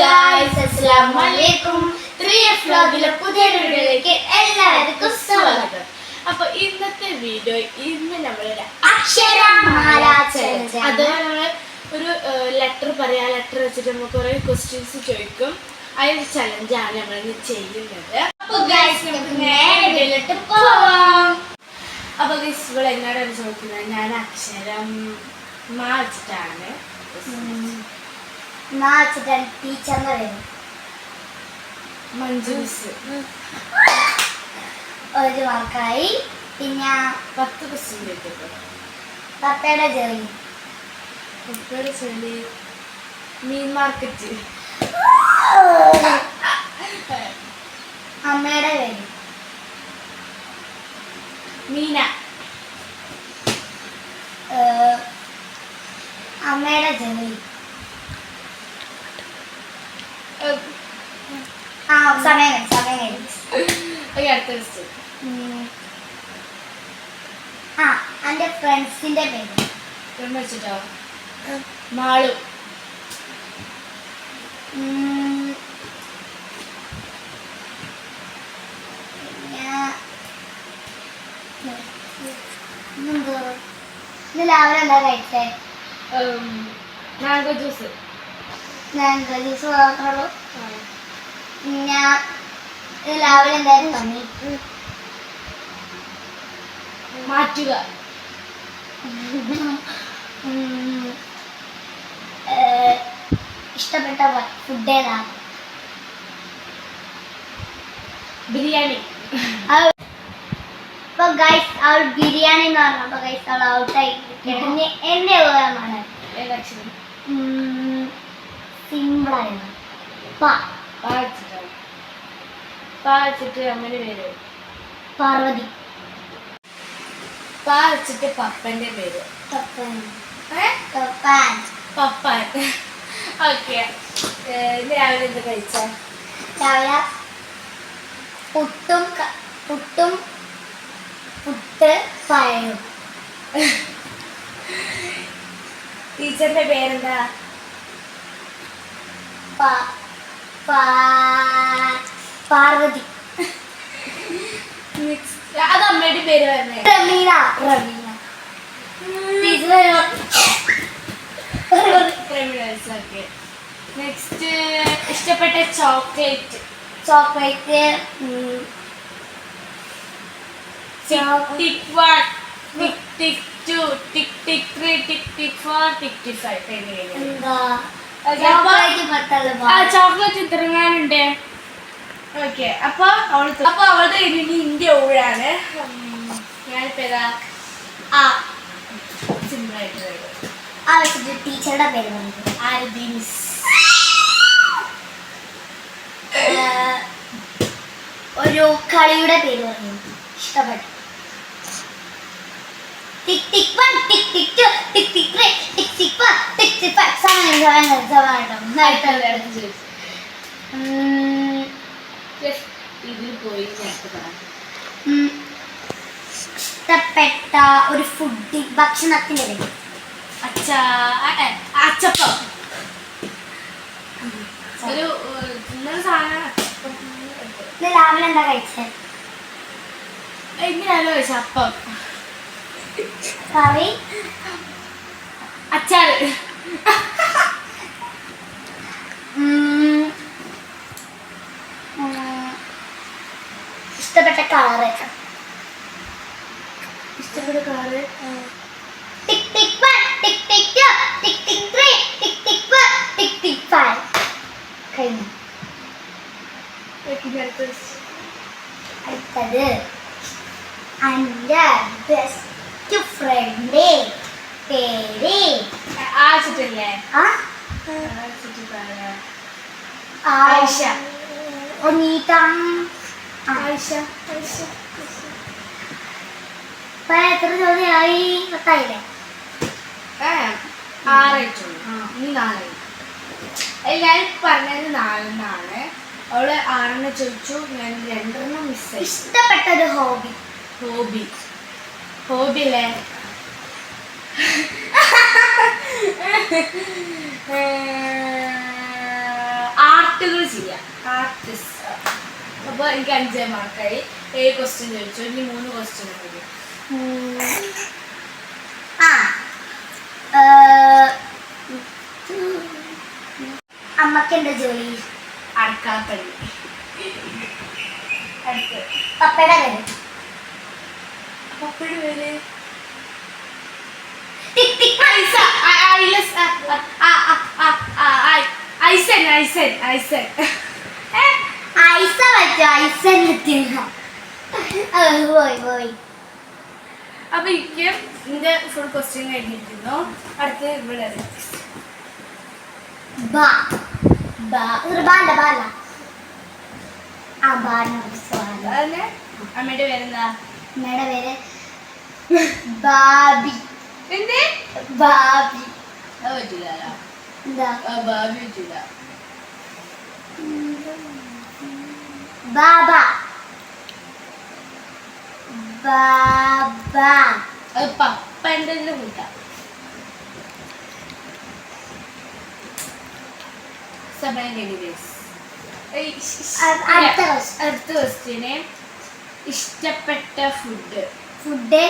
Guys അസ്സലാമു അലൈക്കും three F വ്ലോഗിലെ പുതിയ വീഡിയോയിലേക്ക് എല്ലാവർക്കും സ്വാഗതം. അപ്പൊ ഇന്നത്തെ വീഡിയോ ഇന്ന് നമ്മളൊരു അക്ഷരമാല ആണ്. അത് നമ്മൾ ഒരു ലെറ്റർ പറയാ. ലെറ്റർ വെച്ചിട്ട് നമ്മൾ കുറെ ക്വസ്റ്റ്യൻസ് ചോദിക്കും. അതിന്റെ ചലഞ്ചാണ് നമ്മൾ ഇന്ന് ചെയ്യുന്നത്. അപ്പൊ ഗായ്സ് നമുക്ക് നേരെ വീട്ടിലോട്ട് പോവാം. അപ്പൊ ഗൈസ് ഇവിടെ എന്നോടാണ് ചോദിക്കുന്നത്? ഞാൻ അക്ഷരം മാ മഞ്ജൂസ്. ഒരു വാക്കായി പിന്നെ പത്ത് ക്വസ്റ്റ്യൻ പത്തയുടെ ജോലി. പത്തയുടെ ചെലി മീൻ മാർക്കറ്റ്. അമ്മയുടെ പേര്. മീന. അമ്മയുടെ ജോലി ആ സമയം കഴിഞ്ഞു, സമയം കഴിഞ്ഞു. ഓക്കെ അടുത്ത ക്വസ്റ്റ്യൻ ആ എന്റെ പേര്. വെച്ചിട്ടോ? മാളു. ഇന്ന് രാവിലെ എന്താ കഴിച്ചേ? Mango juice. Mango juice? മാത്രമേ രാവിലെ എന്തായാലും പണി മാറ്റുക. ഇഷ്ടപ്പെട്ട ഫുഡ് ഏതാ ബിരിയാണി. അപ്പൊ ഗൈസ് അവൾ ബിരിയാണി എന്ന് പറഞ്ഞപ്പോ ഗൈസ് അവൾ ഔട്ടായി കിടന്ന് എന്റെ ഉപകരണമാണ് ഏതക്ഷരം സിമ്പിളായിരുന്നു പ വെച്ചിട്ടോ പേര് പാർവതി. പാ വെച്ചിട്ട് പപ്പന്റെ പേര്. പപ്പൻ? പപ്പാൻ. പപ്പാൻ. ഓക്കെ. ഇന്ന് രാവിലെ എന്ത് കഴിച്ച? രാവിലെ പുട്ടും പുട്ടും പുട്ട് പഴവും ടീച്ചറിന്റെ പേരെന്താ? പാ പാ- പാർവതി. അത് അമ്മയുടെ പേര് പറഞ്ഞേ റമീന റമീന നെക്സ്റ്റ് ഇഷ്ടപ്പെട്ട chocolate. Chocolate tick one tick tick two tick tick three tick tick four tick tick five chocolate ഇത്രങ്ങാനുണ്ട് okay അപ്പൊ അവൾ അപ്പൊ അവളുടെ ഇനി ഇന്ത്യ ഊഴാണ്. ഞാനിപ്പോ ഏതാ ആ ആയിട്ട് വരും. ടീച്ചറുടെ പേര് പറഞ്ഞു? ആരതി മിസ്. ഒരു കളിയുടെ പേര് പറഞ്ഞു? ഇഷ്ടപ്പെട്ടു. Tick tick one tick tick two tick tick three tick tick four tick tick five സമയം സമയം സമയം ഇതിൽ പോയി ഇഷ്ടപ്പെട്ട ഒരു ഫുഡ് ഭക്ഷണത്തിന്റെ പേര് അച്ഛ അച്ചപ്പം. ഒരു രാവിലെ എന്താ കഴിച്ചത് എങ്ങനെയാണോ ചോദിച്ച അപ്പം. കറി? അച്ചാറ്. കളറ് ഇഷ്ടപ്പെട്ട tick tick one tick tick two tick tick three tick tick four tick tick five. കഴിഞ്ഞു. അടുത്ത അടുത്തത്. എന്റെ ബെസ്റ്റ് ഫ്രണ്ട് പേര്. ആച്ചിട്ടില്ലേ ആ? ആച്ചിട്ട് പറയാ. ആയിഷ. ഇപ്പൊ എത്ര ചോദ്യമായി? പത്തായില്ലേ? ആറായിട്ടുള്ളൂ നാളെ ഞാൻ പറഞ്ഞത് നാലെണ്ണാണ്. അവൾ ആറെണ്ണം ചോദിച്ചു ഞാൻ രണ്ടെണ്ണം മിസ് ഇഷ്ടപ്പെട്ട ഒരു ഹോബി. ഹോബി. ഹോബി അല്ലേ? ആ അപ്പോൾ എനിക്ക് അഞ്ച് മാർക്കായി. ഏഴ് ക്വസ്റ്റ്യൻ ചോദിച്ചു. ഇനി മൂന്ന് ക്വസ്റ്റ്യൻ ചോദിക്കും. ആ അമ്മയ്ക്ക് എന്താ ജോലി? അടുക്കളപ്പള്ളി പപ്പയുടെ പേര് പപ്പയുടെ പേര്? ഐസ ഐസൻ ഐസൻ ഐസൻ. ഐസ വെച്ചു ഐസ പോയി പോയി. അപ്പൊ എനിക്ക് എന്റെ ഫുൾ ക്വസ്റ്റ്യൻ കഴിഞ്ഞിരിക്കുന്നു. അടുത്ത് ഇവിടെ ബാ. ബാ. ബാല ബാല. ആ ബാല അമ്മയുടെ പേരെന്താ? അമ്മയുടെ പേര് ബാബി. എന്തേ? ബാബി. അത് പറ്റില്ല എന്താ? ബാബി പറ്റില്ല ബാബ ബാബ അത് പപ്പന്റെ കൂട്ടാം അടുത്ത ക്വസ്റ്റ്യന് ഇഷ്ടപ്പെട്ട ഫുഡ് ഫുഡ്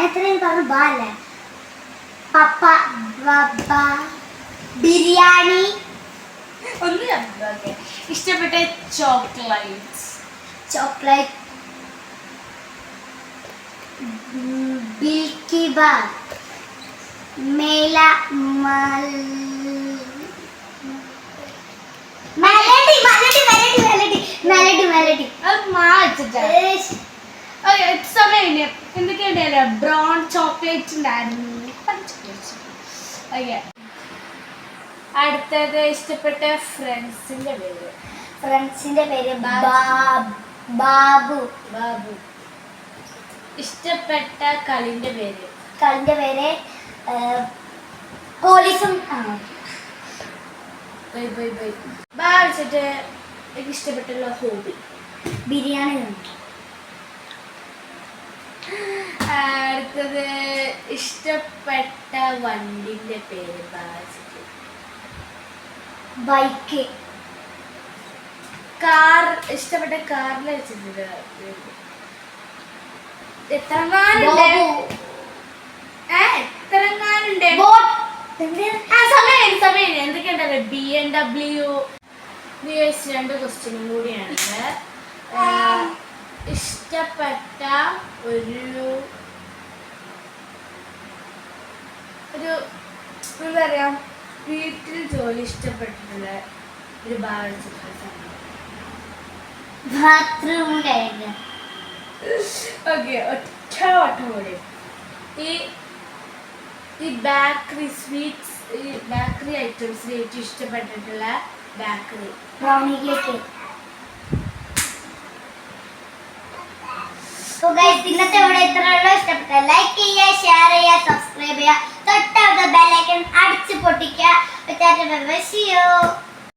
എത്രയും പറഞ്ഞു ബാല പപ്പ ബിരിയാണി ഒന്ന് ഓക്കെ ഇഷ്ടപ്പെട്ട ചോക്ലേറ്റ്സ് ചോക്ലേറ്റ്. ബിൽക്കി ബാർ മേല melody melody melody melody melody melody അത് മാറ്റിട്ടാണ് സമയം എന്തൊക്കെയുണ്ടല്ലോ ബ്രൗൺ ചോക്ലേറ്റ് ഉണ്ടായിരുന്നു. ഓക്കെ അടുത്തത് ഇഷ്ടപ്പെട്ട ഫ്രണ്ട്സിന്റെ പേര്. ഫ്രണ്ട്സിന്റെ പേര് ബാബ് ബാബു. ബാബു. ഇഷ്ടപ്പെട്ട കളിന്റെ പേര്. കളിന്റെ പേര് പോലീസും ബൈ ബൈ ബൈ. ബാ വെച്ചിട്ട് എനിക്ക് ഇഷ്ടപ്പെട്ടുള്ള ഹോബി. ബിരിയാണി. അടുത്തത് ഇഷ്ടപ്പെട്ട വണ്ടിന്റെ പേര് ബാ വെച്ചിട്ട്. ബൈക്ക്. കാർ ഇഷ്ടപ്പെട്ട കാറിൽ വെച്ചിട്ടുണ്ട് എത്രങ്ങാനുണ്ട്? എത്രങ്ങാനുണ്ട്? സമയം സമയം എന്തൊക്കെയുണ്ടല്ലോ ബി എം ഡബ്ല്യു എസ് രണ്ട് ക്വസ്റ്റ്യനും കൂടിയാണ്. ഇഷ്ടപ്പെട്ട ഒരു ഒരു എന്താ പറയാ? വീട്ടിൽ ജോലി ഇഷ്ടപ്പെട്ടിട്ടുള്ള ഒരു കഴിഞ്ഞു. ഓക്കെ ഒറ്റ വട്ടം കൂടി ഈ ഈ ബേക്കറി സ്വീറ്റ്സ് ഈ ബേക്കറി ഐറ്റംസിൽ ഏറ്റവും ഇഷ്ടപ്പെട്ടിട്ടുള്ള ബേക്കറി ബ്രൗണി കേക്ക് ഇന്നത്തെ ഇവിടെ ഇത്രയുള്ള. ഇഷ്ടപ്പെട്ട ലൈക്ക് ചെയ്യുക ഷെയർ ചെയ്യുക സബ്സ്ക്രൈബ് ചെയ്യുക. തൊട്ടടുത്ത ബെല്ലൈക്കൺ അടിച്ചു പൊട്ടിക്കുക.